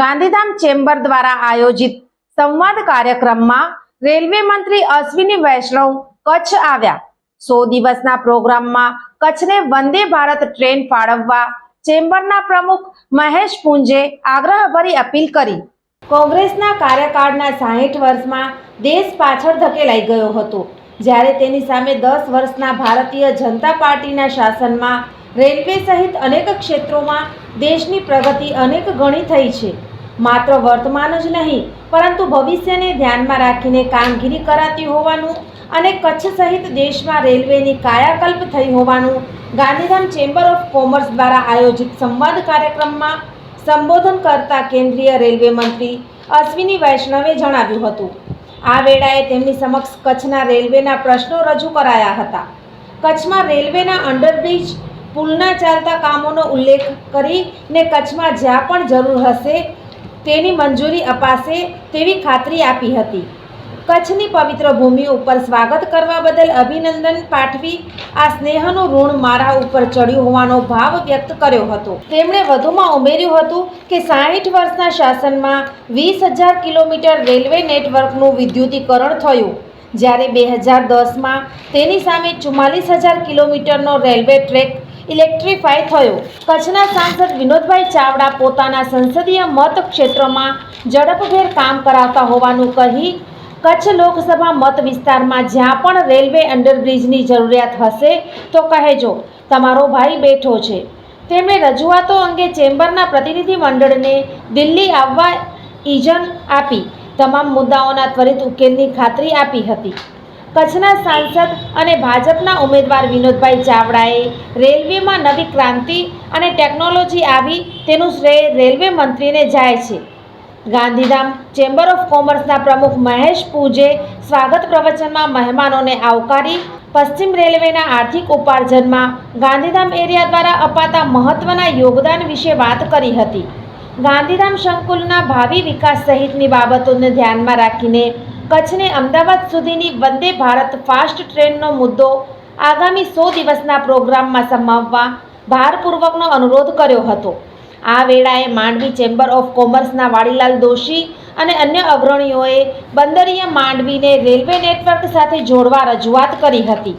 Gandhidham chamber દ્વારા આયોજિત સંવાદ કાર્યક્રમમાં રેલવે મંત્રી અશ્વિની વૈષ્ણવ કચ્છ આવ્યા. સો દિવસના પ્રોગ્રામમાં કચ્છને વંદે ભારત ટ્રેન ફાળવવા ચેમ્બરના પ્રમુખ મહેશ પુંજે આગ્રહભરી અપીલ કરી. કોંગ્રેસના કાર્યકાળના સાહીઠ વર્ષમાં દેશ પાછળ ધકેલાઈ ગયો હતો. જ્યારે તેની સામે દસ વર્ષના ભારતીય જનતા પાર્ટીના શાસનમાં રેલવે સહિત અનેક ક્ષેત્રોમાં દેશની પ્રગતિ અનેક ગણી થઈ છે. માત્ર વર્તમાન જ નહીં, પરંતુ ભવિષ્યને ધ્યાનમાં રાખીને કામગીરી કરાતી હોવાનું અને કચ્છ સહિત દેશમાં રેલવેની કાયાકલ્પ થઈ હોવાનું ગાંધીધામ ચેમ્બર ઓફ કોમર્સ દ્વારા આયોજિત સંવાદ કાર્યક્રમમાં સંબોધન કરતા કેન્દ્રીય રેલવે મંત્રી અશ્વિની વૈષ્ણવે જણાવ્યું હતું. આ વેળાએ તેમની સમક્ષ કચ્છના રેલવેના પ્રશ્નો રજૂ કરાયા હતા. કચ્છમાં રેલવેના અંડરબ્રિજ પુલના ચાલતા કામોનો ઉલ્લેખ કરીને કચ્છમાં જ્યાં પણ જરૂર હશે તેની મંજૂરી અપાશે તેવી ખાતરી આપી હતી. કચ્છની પવિત્ર ભૂમિ ઉપર સ્વાગત કરવા બદલ અભિનંદન પાઠવી આ સ્નેહનું ઋણ મારા ઉપર ચડ્યું હોવાનો ભાવ વ્યક્ત કર્યો હતો. તેમણે વધુમાં ઉમેર્યું હતું કે સાહીઠ વર્ષના શાસનમાં વીસ હજાર કિલોમીટર રેલવે નેટવર્કનું વિદ્યુતીકરણ થયું. જ્યારે બે હજાર દસમાં તેની સામે ચુમ્માલીસ હજાર કિલોમીટરનો રેલવે ટ્રેક ઇલેક્ટ્રિફાય થયો. કચ્છના સાંસદ વિનોદભાઈ ચાવડા પોતાના સંસદીય મત ક્ષેત્રમાં ઝડપભેર કામ કરાવતા હોવાનું કહી કચ્છ લોકસભા મત વિસ્તારમાં જ્યાં પણ રેલવે અંડરબ્રિજની જરૂરિયાત હશે તો કહેજો, તમારો ભાઈ બેઠો છે. તેમણે રજૂઆતો અંગે ચેમ્બરના પ્રતિનિધિ મંડળને દિલ્હી આવવા ઇજન આપી. તમામ મુદ્દાઓના ત્વરિત ઉકેલની ખાતરી આપી હતી. કચ્છના સાંસદ અને ભાજપના ઉમેદવાર વિનોદભાઈ ચાવડાએ રેલવેમાં નવી ક્રાંતિ અને ટેકનોલોજી આવી તેનું શ્રેય રેલવે મંત્રીને જાય છે. ગાંધીધામ ચેમ્બર ઓફ કોમર્સના પ્રમુખ મહેશ પૂજે સ્વાગત પ્રવચનમાં મહેમાનોને આવકારી પશ્ચિમ રેલવેના આર્થિક ઉપાર્જનમાં ગાંધીધામ એરિયા દ્વારા અપાતા મહત્વના યોગદાન વિશે વાત કરી હતી. ગાંધીધામ સંકુલના ભાવિ વિકાસ સહિતની બાબતોને ધ્યાનમાં રાખીને કચ્છને અમદાવાદ સુધીની વંદે ભારત ફાસ્ટ ટ્રેનનો મુદ્દો આગામી સો દિવસના પ્રોગ્રામમાં સમાવવા ભારપૂર્વકનો અનુરોધ કર્યો હતો. આ વેળાએ માંડવી ચેમ્બર ઓફ કોમર્સના વાડીલાલ દોશી અને અન્ય અગ્રણીઓએ બંદરીય માંડવીને રેલવે નેટવર્ક સાથે જોડવા રજૂઆત કરી હતી.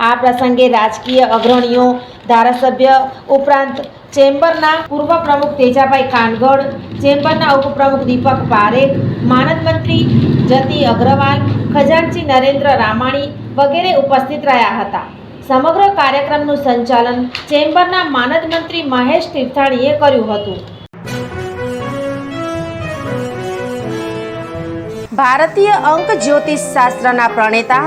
આ પ્રસંગે રાજકીય અગ્રણીઓ ધારાસભ્ય ઉપરાંત ચેમ્બરના પૂર્વ પ્રમુખ તેજાભાઈ કાનગડ ચેમ્બરના ઉપપ્રમુખ દીપક પારેખ માનદ મંત્રી જતી અગ્રવાલ, ખજાનચી નરેન્દ્ર રામાણી વગેરે ઉપસ્થિત રહ્યા હતા. સમગ્ર કાર્યક્રમનું સંચાલન ચેમ્બરના માનદ મંત્રી મહેશ તીર્થાણીએ કર્યું હતું. ભારતીય અંક જ્યોતિષ શાસ્ત્રના પ્રણેતા